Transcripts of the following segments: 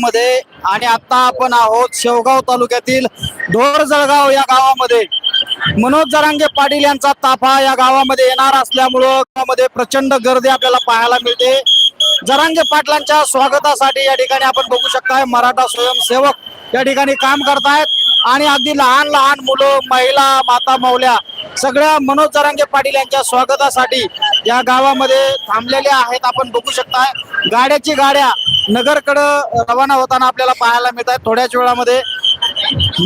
मध्ये. आणि आता आपण आहोत शेवगाव तालुक्यातील ढोर जळगाव या गावामध्ये. मनोज जरांगे पाटील यांचा ताफा या गावामध्ये येणार असल्यामुळं गावामध्ये प्रचंड गर्दी आपल्याला पाहायला मिळते. जरांगे पाटलांच्या स्वागतासाठी या ठिकाणी आपण बघू शकताय मराठा स्वयंसेवक या ठिकाणी काम करतायत. आणि अगदी लहान लहान मुलं महिला माता मौल्या सगळ्या मनोज जरांगे पाटील यांच्या स्वागतासाठी या गावामध्ये थांबलेल्या आहेत. आपण बघू शकताय गाड्याची गाड्या नगरकडं रवाना होताना आपल्याला पाहायला मिळत आहेत थोड्याच वेळामध्ये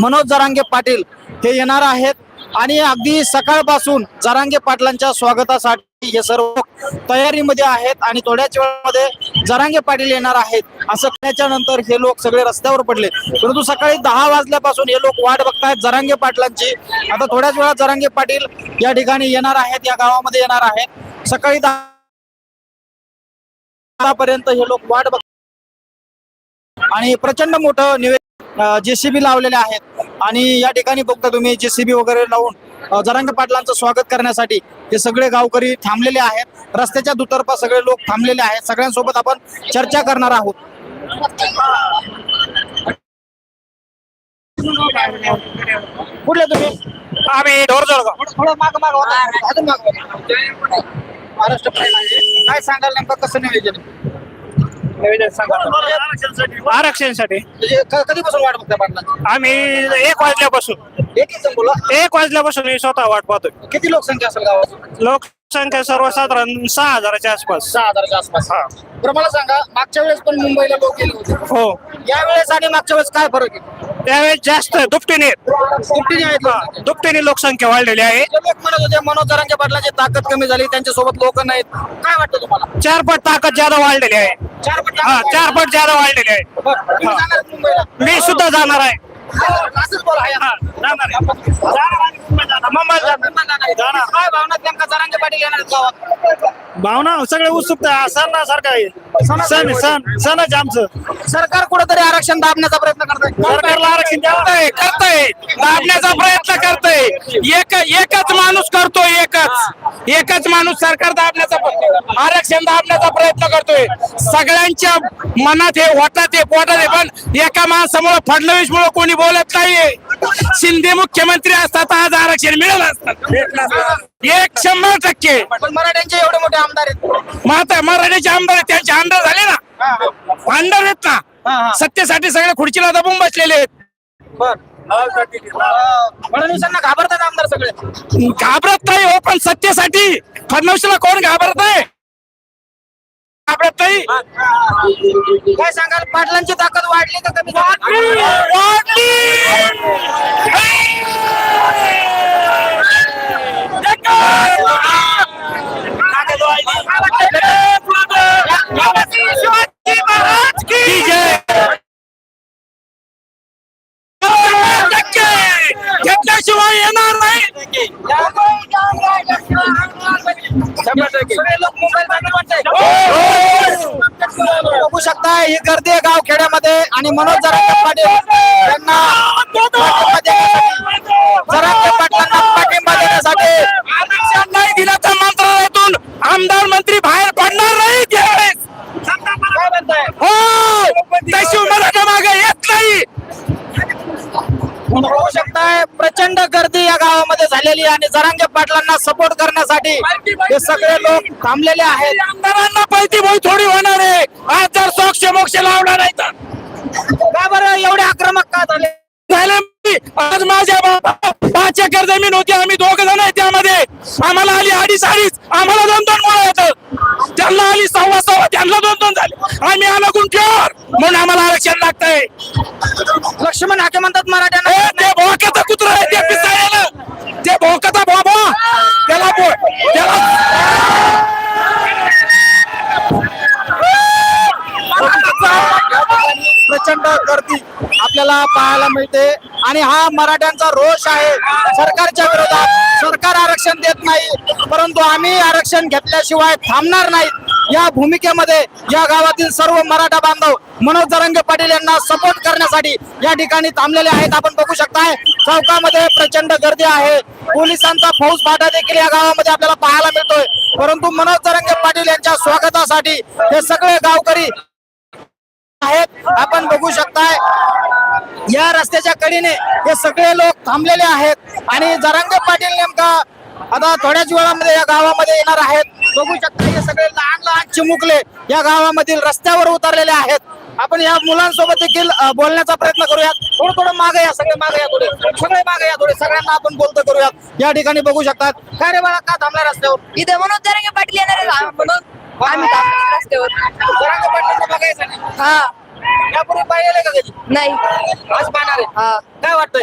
मनोज जरांगे पाटील हे येणार आहेत. आणि अगदी सकाळपासून जरांगे पाटलांच्या स्वागतासाठी हे सर्व तयारीमध्ये आहेत आणि थोड्याच वेळामध्ये जरांगे पाटील येणार आहेत. असं कळल्याच्या नंतर हे लोक सगळे रस्त्यावर पडले. परंतु सकाळी दहा वाजल्यापासून हे लोक वाट बघतायत जरांगे पाटलांची. आता थोड्याच वेळात जरांगे पाटील या ठिकाणी येणार आहेत या गावामध्ये येणार आहेत. सकाळी दहा पर्यंत हे लोक वाट बघ आणि प्रचंड मोठं निवेदन जेसीबी लावलेले आहेत. आणि या ठिकाणी बघता तुम्ही जेसीबी वगैरे लावून जरांगे पाटलांचं स्वागत करण्यासाठी हे सगळे गावकरी थांबलेले आहेत. रस्त्याच्या दुतर्फा सगळे लोक थांबलेले आहेत. सगळ्यांसोबत आपण चर्चा करणार आहोत. कुठले तुम्ही? आम्ही ढोर जळगाव थोडं माग माग होता. अजून माग होता. महाराष्ट्र. काय सांगाल नेमकं? कसं नियोजन? आरक्षणासाठी. म्हणजे क- कधीपासून वाट बघता पाटलांची? आम्ही एक वाजल्यापासून. एक एक जण बोला एक वाजल्यापासून मी स्वतः वाट पाहतोय. किती लोकसंख्या असेल गावाची लोकसंख्या सर्वसाधारण सहा हजाराच्या आसपास. सहा हजाराच्या आसपास. बरं मला सांगा मागच्या वेळेस पण मुंबईला लोक गेले होते. हो. या वेळेस आणि मागच्या वेळेस काय फरक आहे? त्यावेळेस जास्त दुपटीने. दुपटीने आहेत लोकसंख्या. दुपटीने लोकसंख्या वाढलेली आहे. जे लोक म्हणत होते मनोज जरांगे पाटलाची ताकद कमी झाली त्यांच्यासोबत लोक नाहीत. काय वाटतं तुम्हाला? चार पट ताकद ज्यादा वाढलेली आहे. चार पट हा चार पट ज्यादा वाढलेली आहे. बरं, तुम्ही जाणार आहेत मुंबईला? मी सुद्धा जाणार आहे. आहे. आहे. भावना सगळे उत्सुकता सण सारखं आहे. सण सण सणच आमचं. सरकार कुठेतरी आरक्षण दाबण्याचा प्रयत्न करत सरकारला आरक्षण करतंय करतंय. दाबण्याचा प्रयत्न करतोय. एक एकच माणूस करतोय एकच माणूस सरकार दाबण्याचा आरक्षण दाबण्याचा प्रयत्न करतोय. सगळ्यांच्या मनात हे वाटत आहे पोटात आहे पण एका माणसामुळे फडणवीस मुळे कोणी बोलत नाहीये. शिंदे मुख्यमंत्री असतात आज आरक्षण मिळालं असतात एक शंभर टक्के. पण मराठ्यांचे एवढे मोठे आमदार आहेत. माता मराठीचे आमदार आहेत, त्यांचे आमदार झाले ना. हा, हा. आमदार आहेत हा, ना. हा. सत्तेसाठी सगळे खुर्चीला दबून बसलेले आहेत. फडणवीसांना घाबरतात आमदार सगळे. घाबरत नाही हो पण सत्तेसाठी फडणवीसला कोण घाबरत नाही? घाबरत नाही? काय सांगाल? पाटलांची ताकद वाढली का कमी वाढली! शिवाजी ही गर्दी आहे गाव खेड्यामध्ये आणि मनोज जरांगे पाटील यांना पाठिंबा देण्यासाठी जरांगे पाटलांना पाठिंबा देण्यासाठी आरक्षण नाही दिलं तर मंत्रालयातून आमदार मंत्री बाहेर पडणार नाही त्यावेळेस काय म्हणताय? हो तशी मराठा मागे येत नाही. बघू शकताय? प्रचंड गर्दी या गावामध्ये झालेली आहे आणि जरांगे पाटलांना सपोर्ट करण्यासाठी हे सगळे लोक थांबलेले आहेत. आमदारांना पैती बोई थोडी होणार आहे. आज जर सोक्ष मोक्ष लावला नाही तर. का बरं? एवढे आक्रमक का झाले. आज माझ्या बाबा पाच एकर जमीन होती. आम्ही दोघ जण आहे त्यामध्ये. आम्हाला आली अडीच अडीच. आम्हाला दोन दोन मुलं येत. त्यांना आली सव्वा सव्वा. त्यांना दोन दोन झाले. आम्ही आला गुंठ्यावर. म्हणून आम्हाला आरक्षण लागतंय. लक्ष्मण हाके म्हणतात ए, मराठ्यांना ते भोकाचं कुत्र आहे ते पिसाळलेलं ते भोकाचा प्रचंड गर्दी आपल्याला पाहायला मिळते. आणि हा मराठ्यांचा रोष आहे. सरकारच्या विरोधात सरकार आरक्षण देत नाही. परंतु आम्ही आरक्षण घेतल्याशिवाय थांबणार नाही. या भूमिकेमध्ये या गावातील सर्व मराठा बांधव मनोज जरंगे पाटील यांना सपोर्ट करण्यासाठी या ठिकाणी थांबलेले आहेत. आपण बघू शकताय चौकामध्ये प्रचंड गर्दी आहे. पोलिसांचा फौज फाटा देखील या गावामध्ये आपल्याला पाहायला मिळतोय. परंतु मनोज जरंगे पाटील यांच्या स्वागतासाठी हे सगळे गावकरी आहेत. आपण बघू शकताय या रस्त्याच्या कडीने हे सगळे लोक थांबलेले आहेत. आणि जरांगे पाटील नेमका आता थोड्याच वेळामध्ये या गावामध्ये येणार आहेत. बघू शकता हे सगळे लहान लहान चिमुकले या गावामधील रस्त्यावर उतरलेले आहेत. आपण या मुलांसोबत देखील बोलण्याचा प्रयत्न करूयात. थोडं थोडं मागे या सगळे मागे या थोडे. सगळे मागे या थोडे. सगळ्यांना आपण बोलतो करूयात. या ठिकाणी बघू शकतात. काय रे बाळा का थांबला रस्त्यावर? इथे म्हणून जरांगे पाटील येणार म्हणून आम्ही थांबलो रस्त्यावर. जरांगे पाटलांना बघायचं नाही. हा. यापूर्वी पाहिलेलं का कधी? नाही. आज पाहणार आहे. हा. काय वाटतंय?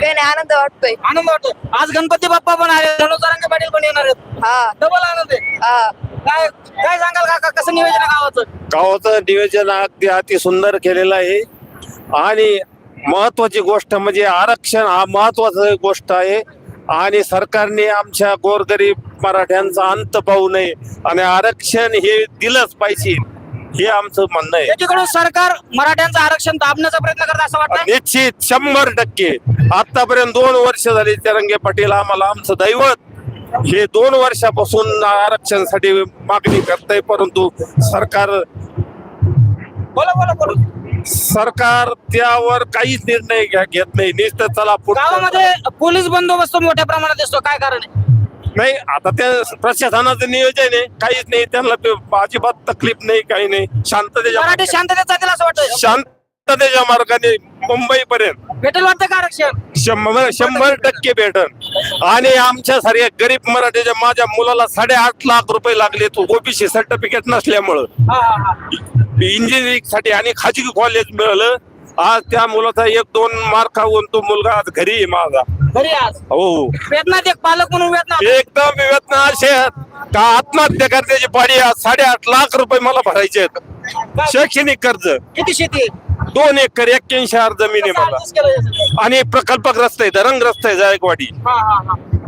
काही नाही आनंद वाटतोय. आनंद वाटतोय. आज गणपती बाप्पा पण आले जरांगे पाटील पण येणार आहेत. हा. डबल आनंद आहे. हा. काय काय सांगाल काका? कसं नियोजन आहे गावाचं? गावाचं नियोजन अगदी अति सुंदर केलेलं आहे. आणि महत्वाची गोष्ट म्हणजे आरक्षण हा महत्वाची गोष्ट आहे. आणि सरकारने आमच्या गोरगरीब मराठ्यांचा अंत पाहू नये आणि आरक्षण हे दिलंच पाहिजे हे आमचं म्हणणं आहे. एकीकडून सरकार मराठ्यांचं आरक्षण दाबण्याचा प्रयत्न करत असं वाटतं निश्चित शंभर टक्के. आतापर्यंत दोन वर्ष झाली तिरंगे पाटील आम्हाला आमचं दैवत. हे दोन वर्षापासून आरक्षणासाठी मागणी करताय परंतु सरकार बोला बोला बोला. सरकार त्यावर काहीच निर्णय घ्या- घेत नाही. नुसतं चला पुढचं- गावामध्ये पोलीस बंदोबस्त मोठ्या प्रमाणात दिसतो. काय कारण आहे? नाही आता त्या प्रशासनाचं नियोजन आहे. काहीच नाही. त्यांना ते अजिबात तकलीफ नाही काही नाही. शांततेच्या मराठी शांततेत जातील असं वाटतं शांततेच्या मार्गाने मुंबई पर्यंत भेटेल वाटतं का आरक्षण? शंभर शंभर टक्के भेटन आणि आमच्या सारख्या गरीब मराठीच्या माझ्या मुलाला साडेआठ लाख रुपये लागले तो ओबीसी सर्टिफिकेट नसल्यामुळं. हा, हा, हा. इंजिनिअरिंगसाठी आणि खाजगी कॉलेज मिळालं. आज त्या मुलाचा एक दोन मार्कावरून तो मुलगा आज घरी आहे माझा. घरी आज? हो. वेतनात एक पालक म्हणून वेतनात एकदम वेतन असे आहेत का आत्महत्या करण्याची पाडी आज साडेआठ लाख रुपये मला भरायचे आहेत. शैक्षणिक कर्ज. किती शेती? दोन एकर एक्क्याऐंशी हजार जमीन आहे मला? आणि प्रकल्पग्रस्त आहे धरणग्रस्त आहे जायकवाडी.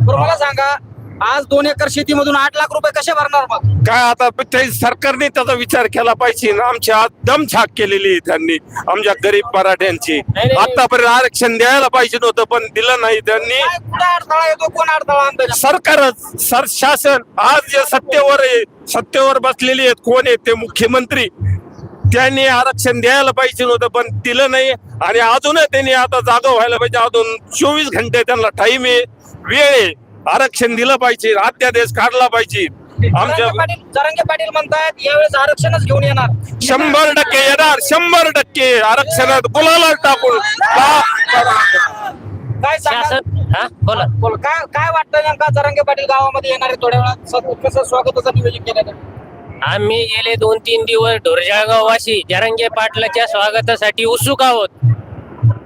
मला सांगा आज दोन एकर शेतीमधून आठ लाख रुपये कसे भरणार मग? काय आता ते सरकारने त्याचा विचार केला पाहिजे. ना आमची आज दमछाक केलेली आहे त्यांनी आमच्या गरीब मराठ्यांची. आतापर्यंत आरक्षण द्यायला पाहिजे नव्हतं पण दिलं नाही त्यांनी. काय कुठं अडथळा येतो कोण अडथळा आणतं सरकारच सर शासन आज जे सत्तेवर आहे सत्तेवर बसलेले आहेत कोण आहेत ते मुख्यमंत्री. त्यांनी आरक्षण द्यायला पाहिजे नव्हतं पण दिलं नाही. आणि अजूनही त्यांनी आता जागा व्हायला पाहिजे. अजून चोवीस घंटे त्यांना टाइम आहे वेळ आहे. आरक्षण दिलं पाहिजे अध्यादेश काढला पाहिजे. आमच्या जरांगे पाटील जरांगे पाटील म्हणतायत यावेळेस आरक्षणच घेऊन येणार. शंभर टक्के येणार शंभर टक्के आरक्षणात गुलाला टाकून काय सांगा? शासन हा बोला. बोल काय काय वाटतं नेमका? जरांगे पाटील गावामध्ये येणार आहे थोड्या वेळात स- कसं स्वागताचं नियोजन केलं आम्ही गेले दोन तीन दिवस ढोरजळगाव वासी जरंगे पाटलाच्या स्वागतासाठी उत्सुक आहोत.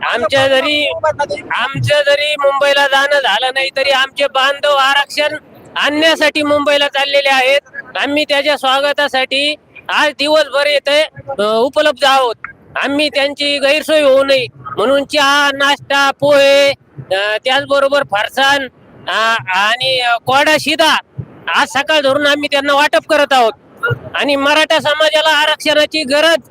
आमच्या जरी आमचं जरी मुंबईला जाणं झालं नाही तरी आमचे बांधव आरक्षण आणण्यासाठी मुंबईला चाललेले आहेत. आम्ही त्याच्या स्वागतासाठी आज दिवसभर येथे उपलब्ध आहोत. आम्ही त्यांची गैरसोय होऊ नये. म्हणून चहा नाश्ता पोहे त्याचबरोबर फरसाण आणि कोडा शिदा आज सकाळ धरून आम्ही त्यांना वाटप करत आहोत. आणि मराठा समाजाला आरक्षणाची गरज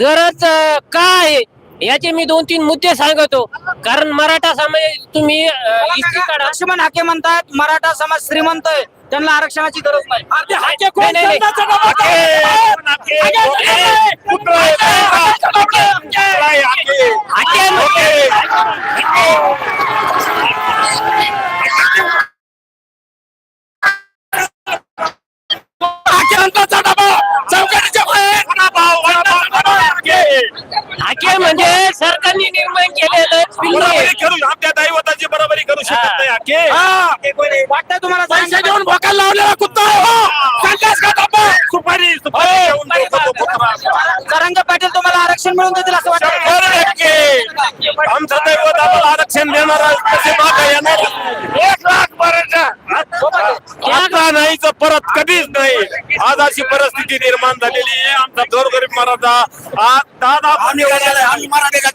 गरज का आहे? याचे मी दोन तीन मुद्दे सांगतो कारण मराठा समाज तुम्ही लक्ष्मण हाके म्हणतात मराठा समाज श्रीमंत आहे त्यांना आरक्षणाची गरज नाही. हाके बरोबरी करू आमच्या दैवताची बरोबरी करू शकत नाही हाके. वाटतंय तुम्हाला पैसे देऊन भोकायला लावलेला कुत्ता आहे, हो. का डब्बा? सुपारी सुपारी घेऊन देतो तो कुत्रा. जरांगे पाटील तुम्हाला आरक्षण मिळून देतील असं वाटतं. शंभर टक्के आमचं दैवत आम्हाला आरक्षण देणार आहे, तसे मागं येणार? एक लाख पर्यंत. आता नाहीच परत कधीच नाही. आज अशी परिस्थिती निर्माण झालेली आहे. आमचा गोरगरीब आज दादा आम्ही आम्ही मराठे का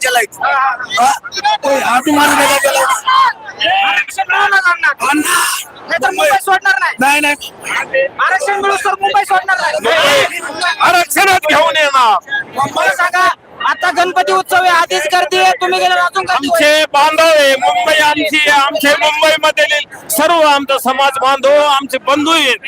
आम्ही मराठे का आरक्षण मिळूनच आणणार नाहीतर मुंबई सोडणार नाही. नाही नाही. आरक्षण तर मुंबई सोडणार नाही. आरक्षणात घेऊन येणार मला सांगा आता गणपती उत्सव आहे आधीच गर्दी आहे तुम्ही गेल्यावर अजून गर्दी होईल. आमचे बांधव आहे. मुंबई आमची आहे. आमचे मुंबईमध्ये सर्व आमचा समाज बांधव आमचे बंधू आहेत.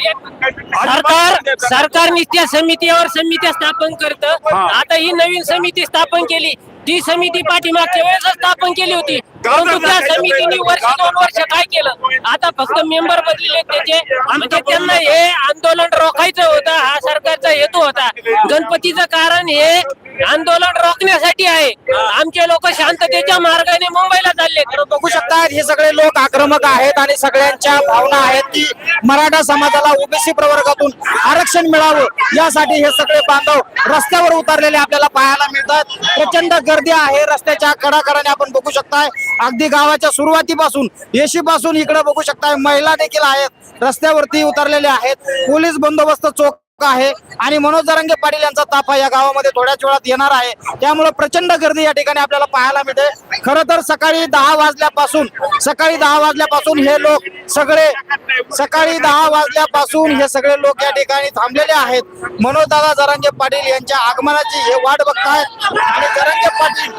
सरकार सरकार नित्या समितीवर समित्या स्थापन करतं. आता ही नवीन समिती स्थापन केली. ती समिती पाठीमागच्या वेळेस स्थापन केली होती. परंतु त्या समितीने वर्ष दोन वर्ष काय केलं? आता फक्त मेंबर बदलले त्याचे. म्हणजे त्यांना हे आंदोलन रोखायचं होतं हा सरकारचा हेतू होता. गणपतीचं कारण हे आंदोलन रोखण्यासाठी आहे. आमचे लोक शांततेच्या मार्गाने मुंबईला चालले. बघू शकतात हे सगळे लोक आक्रमक आहेत आणि सगळ्यांच्या भावना आहेत की मराठा समाजाला ओबीसी प्रवर्गातून आरक्षण मिळावं. यासाठी हे सगळे बांधव रस्त्यावर उतरलेले आपल्याला पाहायला मिळतात. प्रचंड गर्दी आहे रस्त्याच्या कडाकडाने आपण बघू शकताय. अगदी गावाच्या सुरुवातीपासून येशी पासून इकडे बघू शकताय महिला देखील आहेत रस्त्यावरती उतरलेले आहेत पोलीस बंदोबस्त चोख आहे आणि मनोज जरांगे पाटील यांचा ताफा या गावामध्ये थोड्याच वेळात येणार आहे. त्यामुळे प्रचंड गर्दी या ठिकाणी आपल्याला पाहायला मिळते. खर तर सकाळी दहा वाजल्यापासून सकाळी दहा वाजल्यापासून हे लोक सगळे सकाळी दहा वाजल्यापासून हे सगळे लोक या ठिकाणी थांबलेले आहेत. मनोज दादा जरांगे पाटील यांच्या आगमनाची हे वाट बघतायत आणि जरांगे पाटील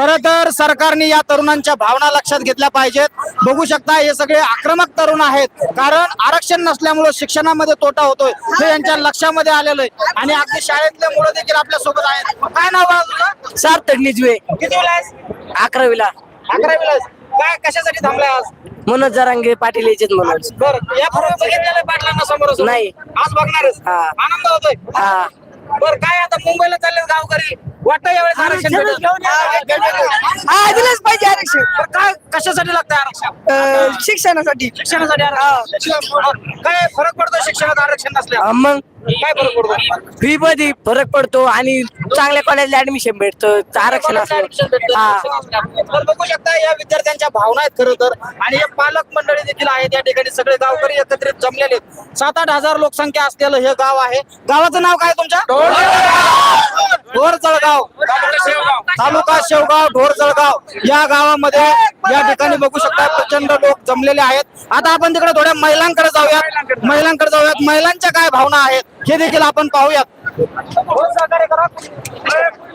खर तर सरकारने या तरुणांच्या भावना लक्षात घेतल्या पाहिजेत. बघू शकता हे सगळे आक्रमक तरुण आहेत. कारण आरक्षण नसल्यामुळे शिक्षणामध्ये तोटा होतोय. हे यांच्या लक्षामध्ये आलेलं आहे. आणि अगदी शाळेतले मुलं देखील आपल्यासोबत आहेत. काय नाव तुझं? सार्थक निजवे. किती आहेस? अकरावीला. अकरावीला काय कशासाठी थांबलाय आज? मनोज जरांगे पाटील याचेत मनोज. बरं. यापूर्वी बघितलेलं पाटलांना समोर नाही. आज बघणारच. हा. आनंद होतोय. हा. बरं काय आता मुंबईला चालले गावकरी? वाटतं यावेळेस आरक्षण भेटेल? हा दिलंच पाहिजे आरक्षण. काय कशासाठी लागतं आरक्षण? अं, शिक्षणासाठी. शिक्षणासाठी आरक्षण. काय फरक पडतो शिक्षणात आरक्षण नसल्यावर? अं, मग काय फरक पडतो? फी मध्ये फरक पडतो आणि चांगल्या कॉलेजला ऍडमिशन भेटतं आरक्षण असलं हा. तर बघू शकता या विद्यार्थ्यांच्या भावना आहेत खरं तर. आणि हे पालक मंडळी देखील आहेत या ठिकाणी. सगळे गावकरी एकत्रित जमलेले आहेत. सात आठ हजार लोकसंख्या असलेलं हे गाव आहे. गावाचं नाव काय तुमच्या? ढोर जळगाव तालुका शेवगाव ढोर जळगाव या गावामध्ये या ठिकाणी बघू शकता प्रचंड लोक जमलेले आहेत. आता आपण तिकडे थोड्या महिलांकडे जाऊयात. महिलांकडे जाऊयात. महिलांच्या काय भावना आहेत? हे देखील आपण पाहूयात. हो,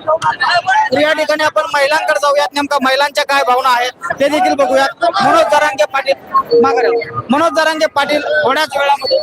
तर या ठिकाणी आपण महिलांकडे जाऊयात. नेमका महिलांच्या काय भावना आहेत ते देखील बघूयात. मनोज जरांगे पाटील माघारी मनोज जरांगे पाटील थोड्याच वेळामध्ये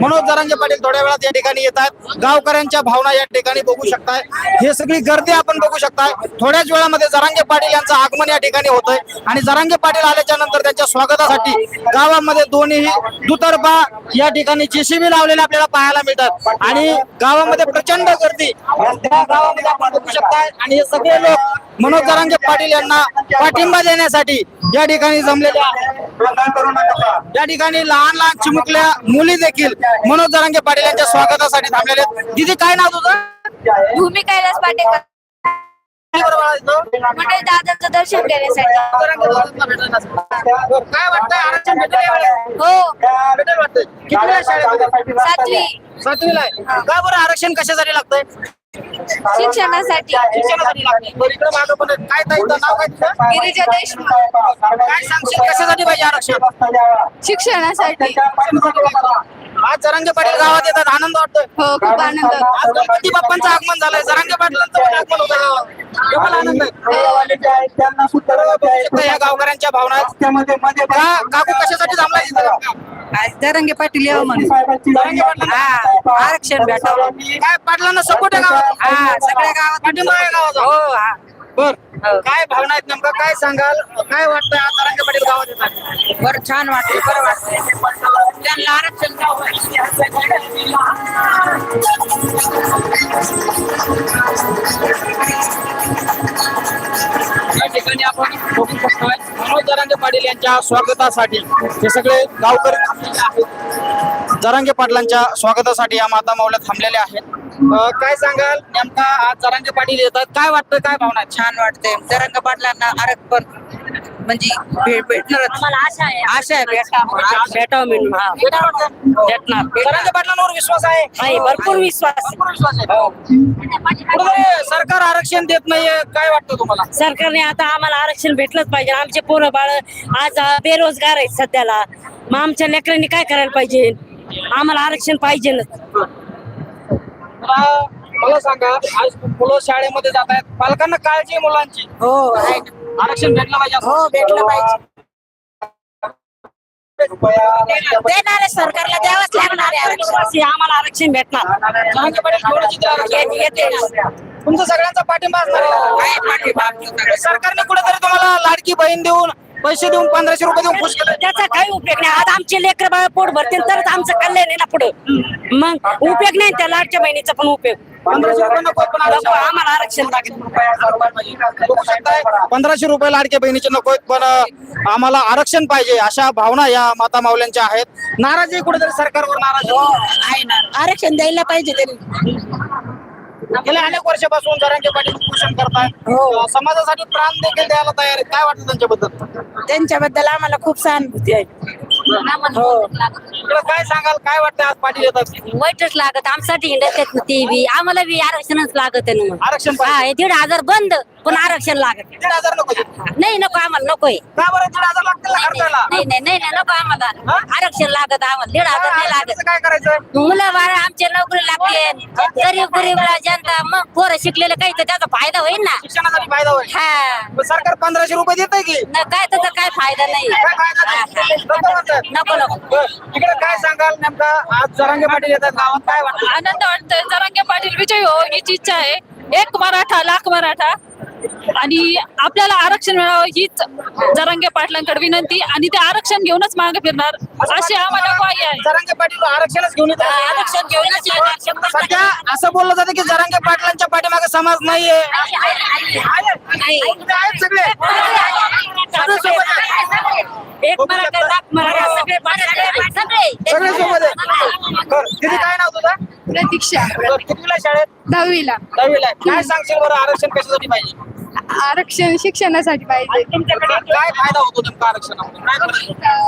मनोज जरांगे पाटील थोड्या वेळात या ठिकाणी येत आहेत. गावकऱ्यांच्या भावना या ठिकाणी बघू शकताय. हे सगळी गर्दी आपण बघू शकताय. थोड्याच वेळामध्ये जरांगे पाटील यांचं आगमन या ठिकाणी होतंय. आणि जरांगे पाटील आल्याच्यानंतर त्यांच्या स्वागतासाठी गावामध्ये दोन्ही दुतर्फा या ठिकाणी जेसीबी लावलेले आपल्याला पाहायला मिळतात. आणि गावामध्ये प्रचंड गर्दी. गावामध्ये आपण बघू शकताय आणि हे सगळे लोक मनोज जरांगे पाटील यांना पाठिंबा देण्यासाठी या ठिकाणी जमलेले आहेत. या ठिकाणी लहान लहान चिमुकल्या मुली देखील मनोज जरांगे पाटील यांच्या स्वागतासाठी थांबलेले आहेत. दिदी काय नाव तुझं? भूमी कैलास पाटेकर? म्हणजे दादाचं दर्शन घेण्यासाठी. काय वाटतंय? आरक्षण? हो. किती सातवी. सातवीला आहे. का बरं आरक्षण कशासाठी लागतंय? शिक्षणासाठी. शिक्षणासाठी लागतंय बरं इकडे मागं पण आहे. काय ताई नाव काय तुझं? गिरिजा देशमुख. काय सांगशील? कशासाठी पाहिजे आरक्षण? शिक्षणासाठी. आज जरांगे पाटील गावात येतात आनंद वाटतोय. हो खूप आनंद. होतो. आज गणपती बाप्पांचं आगमन झालंय जरांगे पाटलांचं पण आगमन होतं गावात. हे आनंद आहे. या गावकऱ्यांच्या भावना आहेत. का? काकू कशासाठी थांबलाय इथं? पाटील यावं म्हणून. पाटलांना? आरक्षण भेटावं. काय पाटलांना सपोर्ट आहे गावात? हा सगळ्या गावात पाठिंबा आहे गावाचा. हो हा. बर. काय भावना आहेत नेमका? काय सांगाल? काय वाटतंय आज पाटील गावात येतात? बरं छान वाटतं बरं वाटतं त्यांना आरक्षण या ठिकाणी आपण बघू शकतोय मनोज जरांगे पाटील यांच्या स्वागतासाठी हे सगळे गावकरी थांबलेले आहेत. जरांगे पाटलांच्या स्वागतासाठी या माता माऊल्या थांबलेल्या आहेत. काय सांगाल? नेमका आज जरांगे पाटील येतात. काय वाटतं काय भावना? छान वाटतंय. जरंग पाटलांना आरक्षण म्हणजे भे- भेटणारच. आशा आहे. भेटा भेटावं हा. काय वाटतं? भेटणार. जरांगे पाटलांवर विश्वास आहे? नाही भरपूर विश्वास आहे. भरपूर विश्वास आहे कुठे सरकार आरक्षण देत नाहीये. काय वाटतं तुम्हाला? सरकारने आता आम्हाला आरक्षण भेटलंच पाहिजे. आमचे पोरं बाळ आज अं, बेरोजगार आहेत सध्याला. मग आमच्या लेकरांनी काय करायला पाहिजे? आम्हाला आरक्षण पाहिजे मला मला सांगा आज मुलं शाळेमध्ये जात आहेत. पालकांना काळजी आहे मुलांची. हो आहे आरक्षण भेटलं पाहिजे असं. हो भेटलं पाहिजे. देणार आहे सरकारला द्यावंच लागणार आहे आरक्षण. आम्हाला आरक्षण भेटणार. पाटील चित्र आरक्षण येते तुमचा सगळ्यांचा पाठिंबा असणार आहे. आहे पाठिंबा आमचा. सरकारने कुठेतरी तुम्हाला लाडकी बहीण देऊन पैसे देऊन पंधराशे रुपये देऊन खुश केलं. त्याचा काही उपयोग नाही. आज आमचे लेकर बाळ पोट भरतील तरच आमचं कल्याण आहे ना पुढं. मग उपयोग नाही त्या लाडक्या बहिणीचा पण उपयोग. पंधराशे रुपये नको पण नको, आम्हाला आरक्षण लागेल. बघू शकताय पंधराशे रुपये लाडके बहिणीचे नको आहेत, पण अं, आम्हाला आरक्षण पाहिजे अशा भावना या माता माऊल्यांच्या आहेत. नाराजी कुठेतरी सरकारवर नाराजी. हो आहे आरक्षण द्यायला पाहिजे त्यांनी गेल्या अनेक वर्षापासून जरांगे पाटील उपोषण करतायत हो. समाजासाठी प्राण देखील द्यायला तयार आहेत. काय वाटतं त्यांच्याबद्दल? त्यांच्याबद्दल आम्हाला खूप सहानुभूती आहे. हो. काय सांगाल? काय वाटतं आज पाटील येतात? वाईटच लागत. आमच्यासाठी हिंडत आहेत ना ते बी. आम्हाला बी आरक्षणच लागत आहे ना मग. आरक्षण हा हे दीड हजार बंद. पण आरक्षण लागत दीड हजार नको देऊ. नाही नको आम्हाला नकोय. का बरं दीड हजार लागतील ना खर्चाला नाही नाही नाही नाही, नको आम्हाला? आरक्षण लागत आम्हाला दीड हजार नाही लागत. काय करायचं? मुलं बाळ आमचे नोकरी लागते. गरीब गरीब जनता मग पोरं शिकलेले काही तर त्याचा फायदा होईल ना? फायदा होईल. हा. सरकार पंधराशे रुपये देत आहे की? न काय त्याचा काय फायदा नाही. काय फायदा नाही? नको म्हणतात. नको नको. बरं. इकडे काय सांगाल नेमका? आज जरांगे पाटील येतात गावात काय वाटतं? आनंद वाटतोय. जरांगे पाटील विजयी हो हीच इच्छा आहे. एक मराठा लाख मराठा. आणि आपल्याला आरक्षण मिळावं हीच जरांगे पाटलांकडे विनंती. आणि ते आरक्षण घेऊनच मागे फिरणार अशी आम्हाला ग्वाही आहे. जरांगे पाटील आरक्षणच घेऊन येतात. आरक्षण घेऊनच येणार, शंभर टक्के. सध्या असं बोललं जातं की जरांगे पाटलांच्या पाठीमागे समाज नाहीये. आहे, आहे, आहे. आहे. आहेत सगळे. सगळे सोबत. एक मराठा लाख मराठा सगळे सगळे सगळे सगळे सोबत आहेत. बरं. काय नाव प्रतीक्षा बरं, कितवीला आहे शाळेत? दहावीला. दहावीला आहे. काय सांगशील बरं आरक्षण कशासाठी पाहिजे? आरक्षण शिक्षणासाठी पाहिजे. काय फायदा होतो नेमका आरक्षणामध्ये? काय?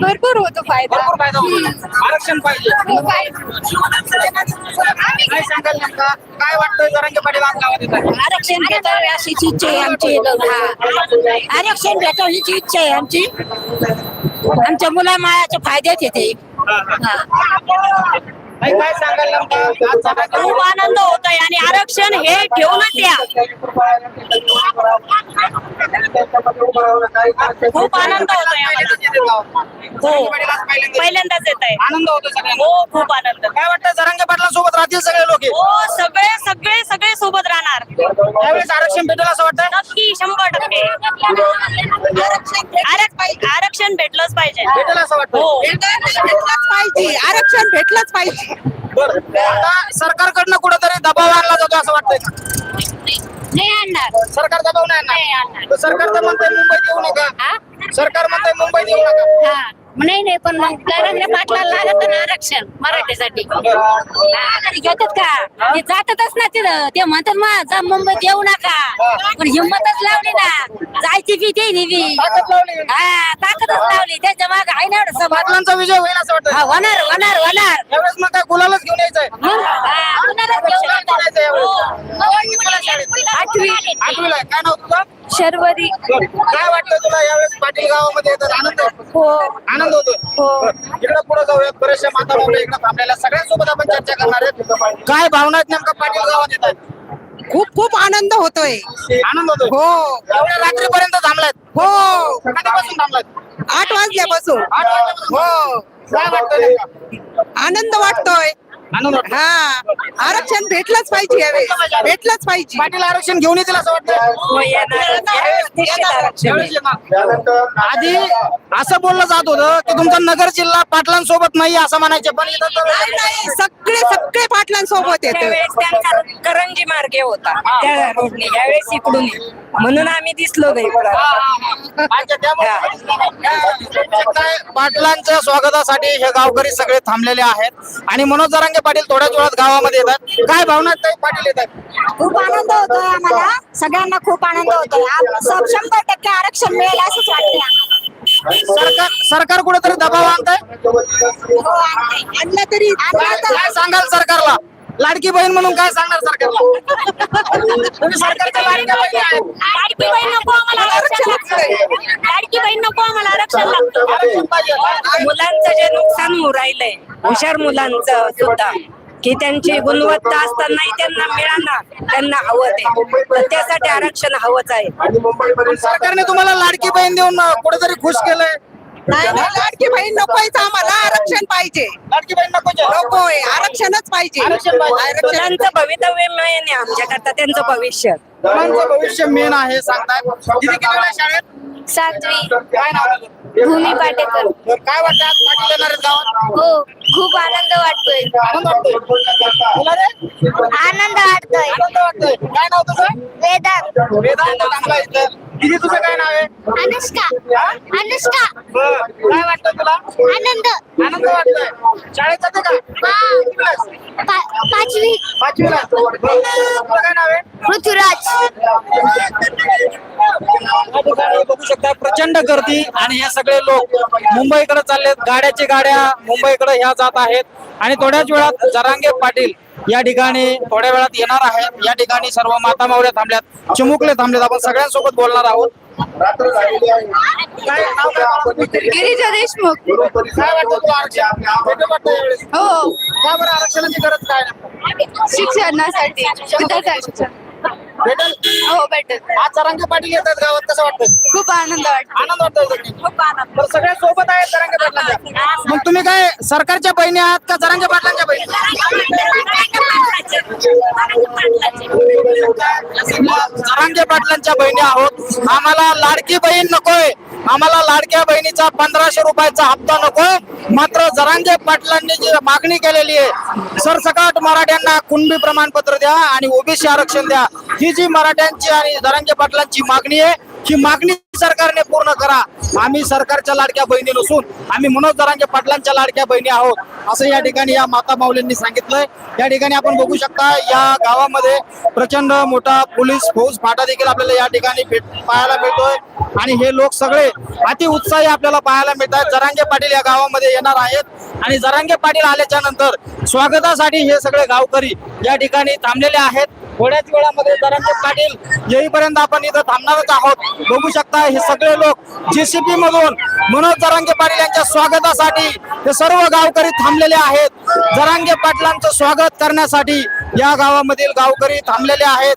भरपूर होतो. फायदा. भरपूर फायदा होतो. आरक्षण पाहिजे. काय सांगाल नेमका? काय वाटतं जरांगे पाटील आज गावात येतात आरक्षण भेटावे अशीच इच्छा आहे आमची. हा. आरक्षण भेटावं हीच इच्छा आहे आमची. आमच्या मुला मायाच्या फायद्यात येते नाही, काय सांगाल खूप आनंद होतोय आणि आरक्षण हे ठेवूनच या. खूप आनंद होतोय आम्हाला. हो. पहिल्यांदाच येत आहे. आनंद होतो सगळ्यांना. हो खूप आनंद. काय वाटतं जरांगे पाटलांसोबत राहतील सगळे लोक? हो सगळे सगळे सगळे सोबत राहणार. त्यावेळेस आरक्षण भेटेल असं वाटतं नक्की शंभर टक्के. आरक्षण आरक्षण भेटलंच पाहिजे. भेटेल असं वाटतं हो. भेटलंच पाहिजे आरक्षण भेटलंच पाहिजे. बरं. आता सरकारकडनं कुठेतरी दबाव आणला जातो असं वाटतंय का? नाही आणणार. सरकार दबाव नाही आणणार. तर सरकार तर म्हणतंय मुंबईत येऊ नका? सरकार म्हणतंय मुंबईत येऊ नका. हा. नाही नाही पण मग दरंगे पाटलाला लागत ना आरक्षण मराठीसाठी. तरी घेतात का? ते जातातच ना तिथं. ते म्हणतात मग जा मुंबईत येऊ नका. पण हिंमतच लावली ना. जायची बी ते बी. ताकद लावली. हा ताकदच लावली. त्याच्या माग आहे ना एवढं सभा पाटलांचा विजय होईल असं वाटतं हा होणार होणार होणार. यावेळेस मग काय गुलालच घेऊन यायचंय. मग हा, होणारच घेऊन येतात. हो. आठवी. आठवीला. आहे. काय नाव तुझं? शर्वरी. काय वाटतं तुला यावेळेस पाटील गावामध्ये येतात आनंद? आहे? हो. आनंद होतोय. हो. इकडे पुढे जाऊयात बरेचशा माता बाबा इकडे थांबलेल्या सगळ्यांसोबत आपण चर्चा करणार आहेत काय भावना आहेत नेमका? पाटील गावात येतात खूप खूप आनंद होतोय. आनंद होतोय. हो. एवढ्या रात्रीपर्यंत थांबलायत हो. कधीपासून थांबलायत आठ वाजल्यापासून. आठ वाजल्यापासून. हो. काय वाटतं? आनंद वाटतोय. आनंद वाटतो हा आरक्षण भेटलंच पाहिजे यावेळेस. भेटलंच पाहिजे. पाटील आरक्षण घेऊन येतील असं वाटतं येणार. आधी असं बोललं जात होतं की तुमचा नगर जिल्हा पाटलांसोबत नाही असं म्हणायचे पण इथं तर नाही नाही. सगळे सगळे पाटलांसोबत येत. त्यावेळेस त्यांचा करंजी मार्गे होता. त्या रोडने. यावेळेस इकडून. म्हणून आम्ही दिसलो नाही अच्छा, त्यामुळे काय पाटलांच्या स्वागतासाठी हे गावकरी सगळे थांबलेले आहेत. आणि मनोज जरांगे पाटील थोड्याच वेळात गावामध्ये येतात. काय भावना ताई? पाटील येतात. खूप आनंद होतोय आम्हाला. सगळ्यांना खूप आनंद होतोय. आम- सब- शंभर टक्के आरक्षण मिळेल असंच वाटतंय आम्हाला. सरकार सरकार कुठेतरी दबाव आणताय? आणला तरी काय काय सांगाल सरकारला? लाडकी बहीण म्हणून काय सांगणार सरकारला? तुम्ही सरकारच्या लाडक्या बहिणी आहेत. लाडकी बहीण नको आम्हाला आरक्षण लागतं लाडकी बहीण नको आम्हाला आरक्षण लागतं आरक्षण पाहिजे. मुलांचं जे नुकसान होऊ राहिलंय हुशार मुलांचं सुद्धा की त्यांची गुणवत्ता असतानाही त्यांना मिळाना त्यांना हवं ते. तर त्यासाठी आरक्षण हवंच आहे. सरकारने तुम्हाला लाडकी बहीण देऊन कुठेतरी खुश केलंय. नाही नाही, लाडकी बहीण नकोयच आम्हाला. आरक्षण पाहिजे. लाडकी बहीण नको नकोय. आरक्षणच पाहिजे. आरक्षण पाहिजे. आरक्षण मुलांचं भवितव्य मेन आहे आमच्याकरता त्यांचं भविष्य. मुलांचं भविष्य मेन आहे किती वेळा शाळेत? सातवी. काय नाव तुझं? भूमी पाटेकर. तर काय वाटतं आज पाटील येणार आहेत गावात? हो खूप आनंद वाटतोय. आनंद वाटतोय. तुला रे? आनंद वाटतोय. आनंद वाटतोय. काय नाव तुझं? वेदांत. वेदांत चांगला इथं. किती तुझं काय नाव आहे? अनुष्का. अनुष्का. बरं. काय वाटतं तुला? आनंद. आनंद वाटतोय शाळेत जाते का? हा. किती क्लास? पा- पाचवी. पाचवीला. तुझं काय नाव आहे? पृथ्वीराज. या ठिकाणी बघू शकता प्रचंड गर्दी आणि हे सगळे लोक मुंबईकडे चाललेत. गाड्याची गाड्या मुंबईकडे ह्या जात आहेत. आणि थोड्याच वेळात जरांगे पाटील या ठिकाणी थोड्या वेळात येणार आहेत. या ठिकाणी सर्व माता मावळ्या थांबल्यात. चिमुकले थांबलेत. आपण सगळ्यांसोबत बोलणार आहोत? गिरिजा देशमुख. वाटतं भेटेल वाटतं? हो. का बरं आरक्षणाची गरज काय? शिक्षणासाठी. विद्यार्थ्यांसाठी. भेटेल? हो भेटत आज जरांगे पाटील येतात गावात. कसं वाटतं खूप आनंद वाटतो आनंद वाटतोय खूप आनंद. तर सगळ्या सोबत आहेत जरांगे पाटलांच्या. मग तुम्ही काय सरकारच्या बहिणी आहात का जरांगे पाटलांच्या बहिणी? जरांगे पाटलांच्या बहिणी आहोत. आम्हाला लाडकी बहीण नकोय. आम्हाला लाडक्या बहिणीचा पंधराशे रुपयाचा हप्ता नकोय. मात्र जरांगे पाटलांनी जी मागणी केलेली आहे सरसकट मराठ्यांना कुणबी प्रमाणपत्र द्या आणि ओबीसी आरक्षण द्या. ही जी मराठ्यांची आणि जरांगे पाटलांची मागणी आहे ही मागणी सरकारने पूर्ण करा. आम्ही सरकारच्या लाडक्या बहिणी नसून आम्ही मनोज जरांगे पाटलांच्या लाडक्या बहिणी आहोत असं या ठिकाणी या माता माऊलींनी सांगितलंय. या ठिकाणी आपण बघू शकता या गावामध्ये प्रचंड मोठा पोलीस फौज फाटा देखील आपल्याला या ठिकाणी भेट पाहायला मिळतोय. आणि हे लोक सगळे अति उत्साही आपल्याला पाहायला मिळत आहेत जरांगे पाटील या गावामध्ये येणार आहेत. आणि जरांगे पाटील आल्याच्यानंतर स्वागतासाठी हे सगळे गावकरी या ठिकाणी थांबलेले आहेत. थोड्याच वेळामध्ये जरांगे पाटील येईपर्यंत आपण इथं थांबणारच आहोत. बघू शकता हे सगळे लोक जेसीबी मधून मनोज जरांगे पाटील यांच्या स्वागतासाठी हे सर्व गावकरी थांबलेले आहेत. जरांगे पाटलांचं स्वागत करण्यासाठी या गावामधील गावकरी थांबलेले आहेत.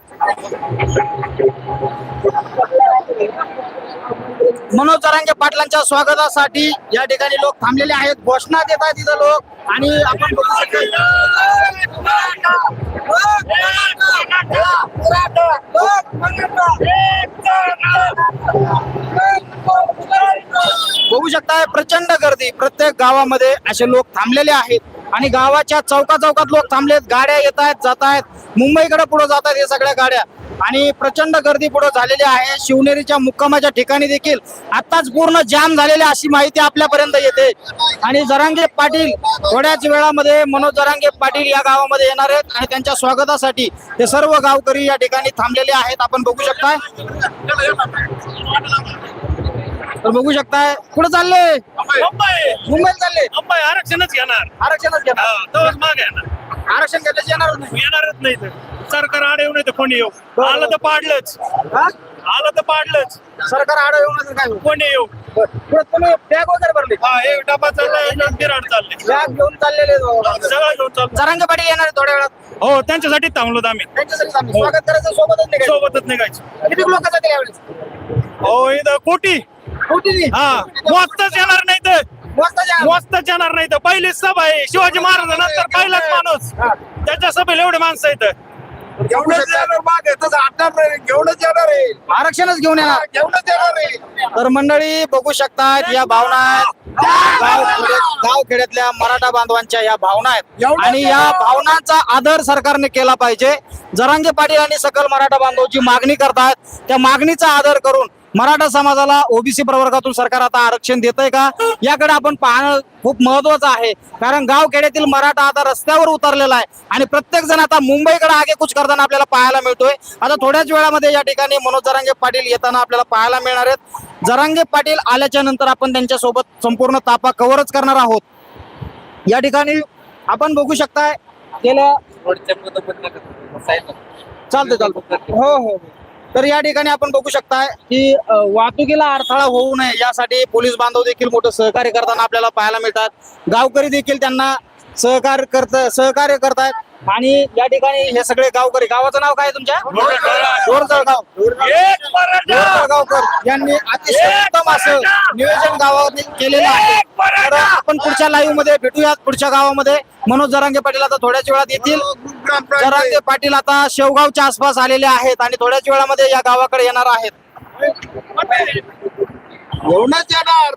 मनोज जरांगे पाटलांच्या स्वागतासाठी या ठिकाणी लोक थांबलेले आहेत. घोषणा देत आहेत तिथं लोक आणि आपण बघू शकतो. बघू शकता प्रचंड गर्दी. प्रत्येक गावामध्ये असे लोक थांबलेले आहेत. आणि गावाच्या चौका चौकात लोक थांबलेत. गाड्या येत आहेत जात आहेत. मुंबईकडे पुढे जात आहेत सगळ्या गाड्या. आणि प्रचंड गर्दी पुढे झालेली आहे. शिवनेरीच्या मुक्कामाच्या ठिकाणी देखील आताच पूर्ण जाम झालेली अशी माहिती आपल्यापर्यंत येते. आणि जरांगे पाटील थोड्याच वेळामध्ये मनोज जरांगे पाटील या गावामध्ये येणार आहेत आणि त्यांच्या स्वागतासाठी हे सर्व गावकरी या ठिकाणी थांबलेले आहेत. आपण बघू शकताय. तर बघू शकताय कुठे चालले? मुंबईला चालले. मुंबई आरक्षणच घेणार. आरक्षणच घेणार. हा, तोच माग येणार. आरक्षण घेतल्याची येणारच नाही. येणारच नाही तर. सरकार आड येऊ नाही तर कोणी येऊ. आलं तर पाडलंच. हा? आलं तर पाडलंच. सरकार आड येऊन असेल काय? कोणी येऊ? तुम्ही बॅग वगैरे भरली? हा एक डबा चाललाय बिराड चालले. बॅग घेऊन चाललेले सगळं घेऊन चाललो. पाटील येणार थोड्या वेळात. हो त्यांच्यासाठी थांबलो आम्ही. त्यांच्यासाठी आम्ही स्वागत करायचं सोबतच नाही सोबतच निघायचं. किती लोक जातील यावेळेस? हो इथं कोटी. हा मोजतच येणार नाही तर. मस्त जा. मोजतच येणार नाही तर. पहिलीच सभा आहे. शिवाजी महाराजांनंतर पहिलाच माणूस. त्याच्या सभेला एवढे माणसं आहेत. घेऊनच येणार मागे तसं आटणार घेऊनच येणार आहे. आरक्षणच घेऊन येणार. घेऊनच येणार आहे. तर मंडळी बघू शकतात या भावना आहेत. गाव गाव खेड्यातल्या मराठा बांधवांच्या या भावना आहेत. आणि या भावनांचा आदर सरकारने केला पाहिजे. जरांगे पाटील आणि सकल मराठा बांधव जी मागणी करतात त्या मागणीचा आदर करून मराठा समाजाला ओबीसी प्रवर्गातून सरकार आता आरक्षण देत आहे का? याकडे आपण पाहणं खूप महत्वाचं आहे. कारण गाव खेड्यातील मराठा आता रस्त्यावर उतरलेला आहे. आणि प्रत्येक जण आता मुंबईकडे आगेकूच करताना आपल्याला पाहायला मिळतोय. आता थोड्याच वेळामध्ये या ठिकाणी मनोज जरांगे पाटील येताना आपल्याला पाहायला मिळणार आहेत. जरांगे पाटील आल्याच्यानंतर आपण त्यांच्यासोबत संपूर्ण तापा कव्हरच करणार आहोत. या ठिकाणी आपण बघू शकताय गेल्या चालतंय चालतंय. हो हो हो. तर या ठिकाणी आपण बघू शकताय की वाहतुकीला अडथळा होऊ नये यासाठी पोलीस बांधव देखील मोठं सहकार्य करताना आपल्याला पाहायला मिळतात. गावकरी देखील त्यांना सहकार्य करत सहकार्य करतायत. आणि या ठिकाणी हे सगळे गावकरी गावाचं नाव काय तुमच्या? दोरजळगावकर यांनी अतिशय उत्तम असं नियोजन गावात केलेलं आहे. तर आपण पुढच्या लाईव्हमध्ये भेटूयात पुढच्या गावामध्ये. मनोज जरांगे पाटील आता थोड्याच वेळात येतील. जरांगे पाटील आता शेवगावच्या आसपास आलेले आहेत आणि थोड्याच वेळामध्ये या गावाकडे येणार आहेत. येऊनच येणार.